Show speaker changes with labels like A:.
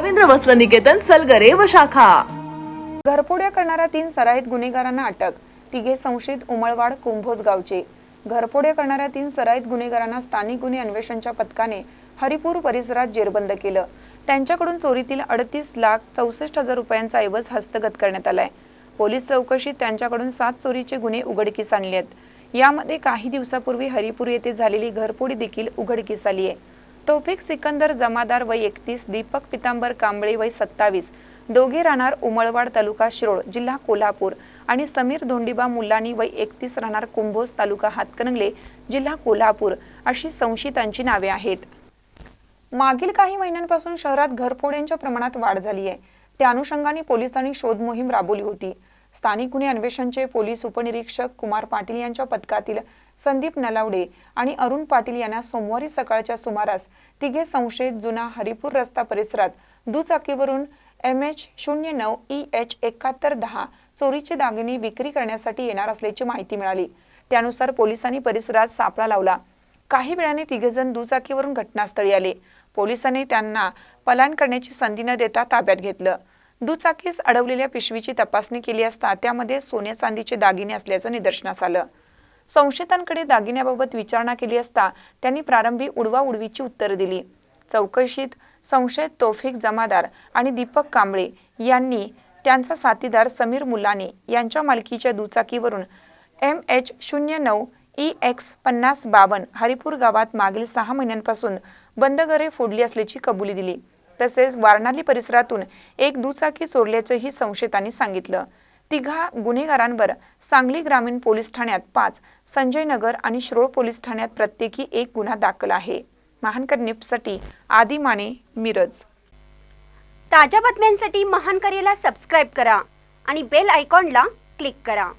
A: रवींद्र वस्त्र निकेतन सलगरे व शाखा.
B: घरफोड्या करणाऱ्या तीन सराईत गुन्हेगारांना अटक. तिघे संशयित उमळवाड कुंभोज गावचे. घरफोड्या करणाऱ्या तीन सराईत गुन्हेगारांना स्थानिक गुन्हे अन्वेषणच्या पथकाने हरिपूर परिसरात जेरबंद केलं. त्यांच्याकडून चोरीतील अडतीस लाख चौसष्ट हजार रुपयांचा ऐवज हस्तगत करण्यात आलाय. पोलीस चौकशीत त्यांच्याकडून सात चोरीचे गुन्हे उघडकीस आणले आहेत यामध्ये काही दिवसापूर्वी हरिपूर येथे झालेली घरफोडी देखील उघडकीस आली आहे तौफिक सिकंदर जमादार वय एकतीस दीपक पितांबर कांबळे वय सत्तावीस दोघे राहणार उमळवाड तालुका शिरोळ जिल्हा कोल्हापूर आणि समीर धोंडीबा मुल्लानी वय एकतीस राहणार कुंभोज तालुका हातकणंगले जिल्हा कोल्हापूर अशी संशयितांची नावे आहेत. मागील काही महिन्यांपासून शहरात घरफोड्यांच्या प्रमाणात वाढ झाली आहे त्या अनुषंगाने पोलिसांनी शोध मोहीम राबवली होती. स्थानिक गुन्हे अन्वेषणचे पोलीस उपनिरीक्षक कुमार पाटील यांच्या पथकातील संदीप नलावडे आणि अरुण पाटील यांना सोमवारी सकाळच्या सुमारास तिघे संशयित जुना हरिपूर रस्ता परिसरात दुचाकीवरून एम एच शून्य नऊ ई एच एकाहत्तर दहा चोरीचे दागिने विक्री करण्यासाठी येणार असल्याची माहिती मिळाली. त्यानुसार पोलिसांनी परिसरात सापळा लावला. काही वेळाने तिघेजण दुचाकीवरून घटनास्थळी आले. पोलिसांनी त्यांना पलायन करण्याची संधी न देता ताब्यात घेतलं. दुचाकीस अडवलेल्या पिशवीची तपासणी केली असता त्यामध्ये सोन्या चांदीचे दागिने असल्याचं निदर्शनास आलं. संशयितांकडे दागिन्याबाबत विचारणा केली असता त्यांनी प्रारंभी उडवा उडवीची उत्तरं दिली. चौकशीत संशयित तोफिक जमादार आणि दीपक कांबळे यांनी त्यांचा साथीदार समीर मुलाने यांच्या मालकीच्या दुचाकीवरून एम एच शून्य नऊ ई एक्स पन्नास बावन्न हरिपूर गावात मागील सहा महिन्यांपासून बंदघरे फोडली असल्याची कबुली दिली. तसेच वारणाली परिसरातून एक दुचाकी चोरल्याचंही संशयितांनी सांगितलं. तिघा गुन्हेगारांवर सांगली ग्रामीण पोलीस ठाण्यात पाच संजय नगर आणि श्रोळ पोलीस ठाण्यात प्रत्येकी एक गुन्हा दाखल आहे. महानकर निपसाठी आदी माने मिरज.
C: ताज्या बातम्यांसाठी महानकरेला सबस्क्राईब करा आणि बेल आयकॉनला क्लिक करा.